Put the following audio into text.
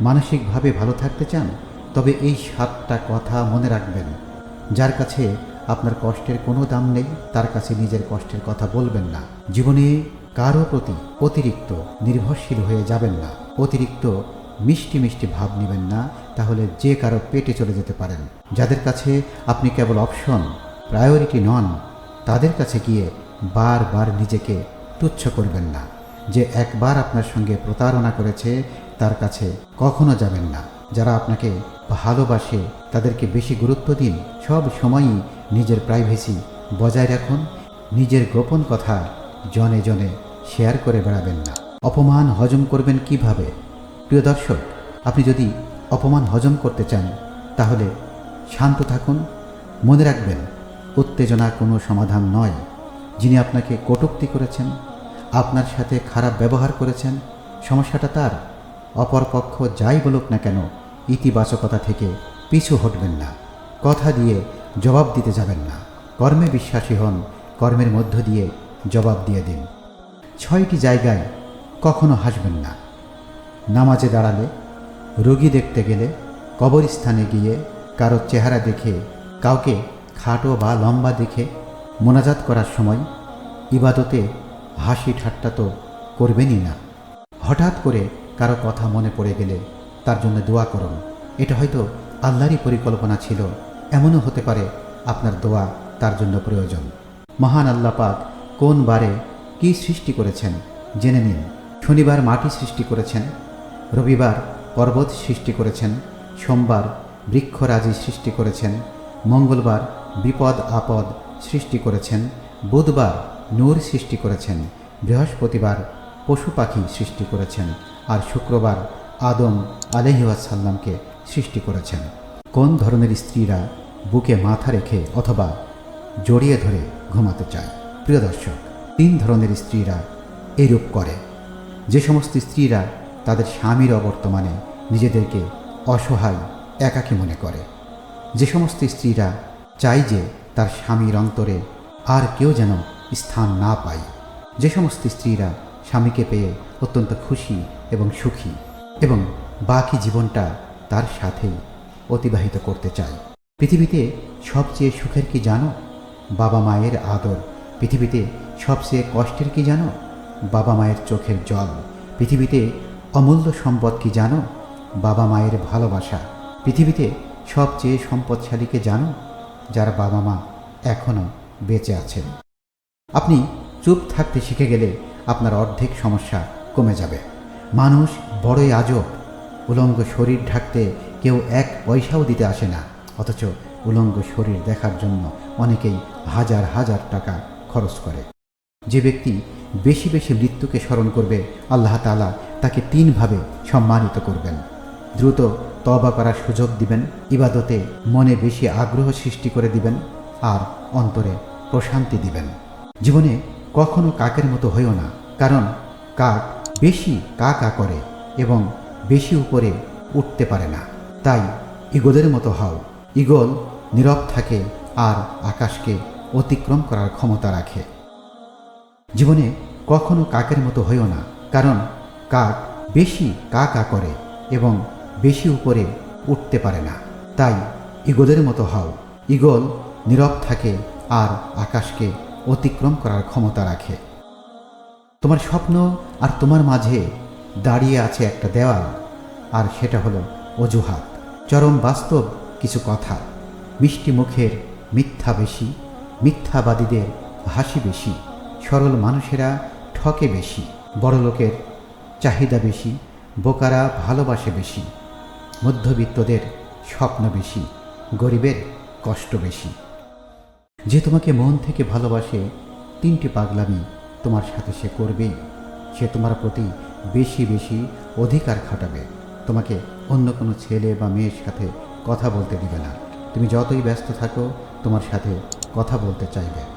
মানসিকভাবে ভালো থাকতে চান, তবে এই সাতটা কথা মনে রাখবেন। যার কাছে আপনার কষ্টের কোনো দাম নেই, তার কাছে নিজের কষ্টের কথা বলবেন না। জীবনে কারও প্রতি অতিরিক্ত নির্ভরশীল হয়ে যাবেন না। অতিরিক্ত মিষ্টি মিষ্টি ভাব নেবেন না, তাহলে যে কারও পেটে চলে যেতে পারেন। যাদের কাছে আপনি কেবল অপশন, প্রায়োরিটি নন, তাদের কাছে গিয়ে বারবার নিজেকে তুচ্ছ করবেন না। যে একবার আপনার সঙ্গে প্রতারণা করেছে তার কাছে কখনো যাবেন না। যারা আপনাকে ভালোবাসে, তাদেরকে বেশি গুরুত্ব দিন। সব সময়ই নিজের প্রাইভেসি বজায় রাখুন। নিজের গোপন কথা জনে জনে শেয়ার করে বেড়াবেন না। অপমান হজম করবেন কীভাবে? প্রিয় দর্শক, আপনি যদি অপমান হজম করতে চান, তাহলে শান্ত থাকুন। মনে রাখবেন, উত্তেজনা কোনো সমাধান নয়। যিনি আপনাকে কটুক্তি করেছেন, আপনার সাথে খারাপ ব্যবহার করেছেন, সমস্যাটা তার। অপরপক্ষ যাই বলুক না কেন, ইতিবাচকতা থেকে পিছু হটবেন না। কথা দিয়ে জবাব দিতে যাবেন না। কর্মে বিশ্বাসী হন, কর্মের মধ্য দিয়ে জবাব দিয়ে দিন। ছয়টি জায়গায় কখনো হাসবেন না। নামাজে দাঁড়ালে, রোগী দেখতে গেলে, কবরস্থানে গিয়ে কারও চেহারা দেখে, কাউকে খাটো বা লম্বা দেখে মোনাজাত করার সময় ইবাদতে হাসি ঠাট্টা তো করবেনই না। হঠাৎ করে কারও কথা মনে পড়ে গেলে তার জন্য দোয়া করুন। এটা হয়তো আল্লাহরই পরিকল্পনা ছিল। এমনও হতে পারে আপনার দোয়া তার জন্য প্রয়োজন। মহান আল্লাহ পাক কোন বারে কি সৃষ্টি করেছেন জেনে নিন। শনিবার মাটি সৃষ্টি করেছেন, রবিবার পর্বত সৃষ্টি করেছেন, সোমবার বৃক্ষরাজি সৃষ্টি করেছেন, মঙ্গলবার বিপদ আপদ সৃষ্টি করেছেন, বুধবার নূর সৃষ্টি করেছেন, বৃহস্পতিবার পশু পাখি সৃষ্টি করেছেন। আর শুক্রবার আদম আলহিউসাল্লামকে সৃষ্টি করেছেন। কোন ধরনের স্ত্রীরা বুকে মাথা রেখে অথবা জড়িয়ে ধরে ঘুমাতে চায়? প্রিয় দর্শক, তিন ধরনের স্ত্রীরা এরূপ করে। যে সমস্ত স্ত্রীরা তাদের স্বামীর অবর্তমানে নিজেদেরকে অসহায়, একাকী মনে করে। যে সমস্ত স্ত্রীরা চাই যে তার স্বামীর অন্তরে আর কেউ যেন স্থান না পায়। যে সমস্ত স্ত্রীরা স্বামীকে পেয়ে অত্যন্ত খুশি এবং সুখী এবং বাকি জীবনটা তার সাথেই অতিবাহিত করতে চায়। পৃথিবীতে সবচেয়ে সুখের কি জানো? বাবা মায়ের আদর। পৃথিবীতে সবচেয়ে কষ্টের কি জানো? বাবা মায়ের চোখের জল। পৃথিবীতে অমূল্য সম্পদ কি জানো? বাবা মায়ের ভালোবাসা। পৃথিবীতে সবচেয়ে সম্পদশালীকে জানো? যার বাবা মা এখনও বেঁচে আছেন। আপনি চুপ থাকতে শিখে গেলে আপনার অর্ধেক সমস্যা কমে যাবে। মানুষ বড়ই আজব। উলঙ্গ শরীর ঢাকতে কেউ এক পয়সাও দিতে আসে না। অথচ উলঙ্গ শরীর দেখার জন্য অনেকেই হাজার হাজার টাকা খরচ করে। যে ব্যক্তি বেশি বেশি মৃত্যুকে স্মরণ করবে, আল্লাহ তালা তাকে তিনভাবে সম্মানিত করবেন। দ্রুত তবা করার সুযোগ দিবেন, ইবাদতে মনে বেশি আগ্রহ সৃষ্টি করে দিবেন আর অন্তরে প্রশান্তি দিবেন। জীবনে কখনো কাকের মতো হইও না, কারণ কাক বেশি কা কা করে এবং বেশি উপরে উঠতে পারে না। তাই ইগলের মতো হও। ইগল নীরব থাকে আর আকাশকে অতিক্রম করার ক্ষমতা রাখে। জীবনে কখনো কাকের মতো হইও না, কারণ কাক বেশি কা কা করে এবং বেশি উপরে উঠতে পারে না। তাই ইগলের মতো হও। ইগল নীরব থাকে আর আকাশকে অতিক্রম করার ক্ষমতা রাখে। তোমার স্বপ্ন আর তোমার মাঝে দাঁড়িয়ে আছে একটা দেওয়াল, আর সেটা হলো অজুহাত। চরম বাস্তব কিছু কথা। মিষ্টি মুখের মিথ্যা বেশি, মিথ্যাবাদীদের হাসি বেশি, সরল মানুষেরা ঠকে বেশি বড় লোকের চাহিদা বেশি, বোকারা ভালোবাসে বেশি, মধ্যবিত্তদের স্বপ্ন বেশি, গরিবের কষ্ট বেশি। যে তোমাকে মন থেকে ভালোবাসে তিনটি পাগলামি তোমার সাথে সে করবেই। সে তোমার প্রতি বেশি বেশি অধিকার খাটাবে। তোমাকে অন্য কোনো ছেলে বা মেয়ের সাথে কথা বলতে দিবে না। তুমি যতই ব্যস্ত থাকো, তোমার সাথে কথা বলতে চাইবে।